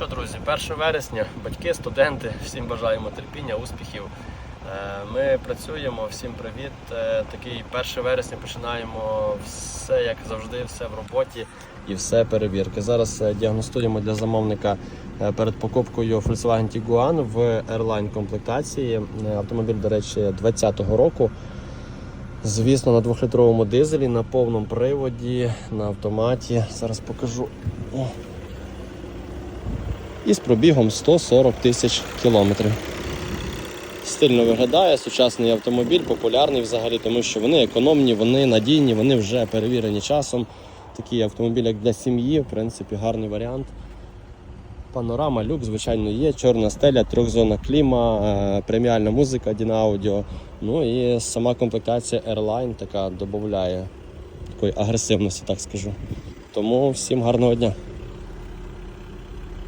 що, друзі, 1 вересня, батьки, студенти, всім бажаємо терпіння, успіхів. Е, Ми працюємо, всім привіт. Е, Такий 1 вересня починаємо все як завжди, все в роботі і все перевірки. Зараз е, діагностуємо для замовника перед покупкою Volkswagen Tiguan в Airline комплектації. Автомобіль, до речі, 2020 року. Звісно, на двохлітровому дизелі, на повному приводі, на автоматі. Зараз покажу. О. І з пробігом 140 тисяч кілометрів. Стильно виглядає сучасний автомобіль, популярний взагалі, тому що вони економні, вони надійні, вони вже перевірені часом. Такий автомобіль, як для сім'ї, в принципі, гарний варіант. Панорама, люк, звичайно, є, чорна стеля, трьохзонна кліма, е, преміальна музика, Дінаудіо. Ну і сама комплектація Airline така додає такої агресивності, так скажу. Тому всім гарного дня.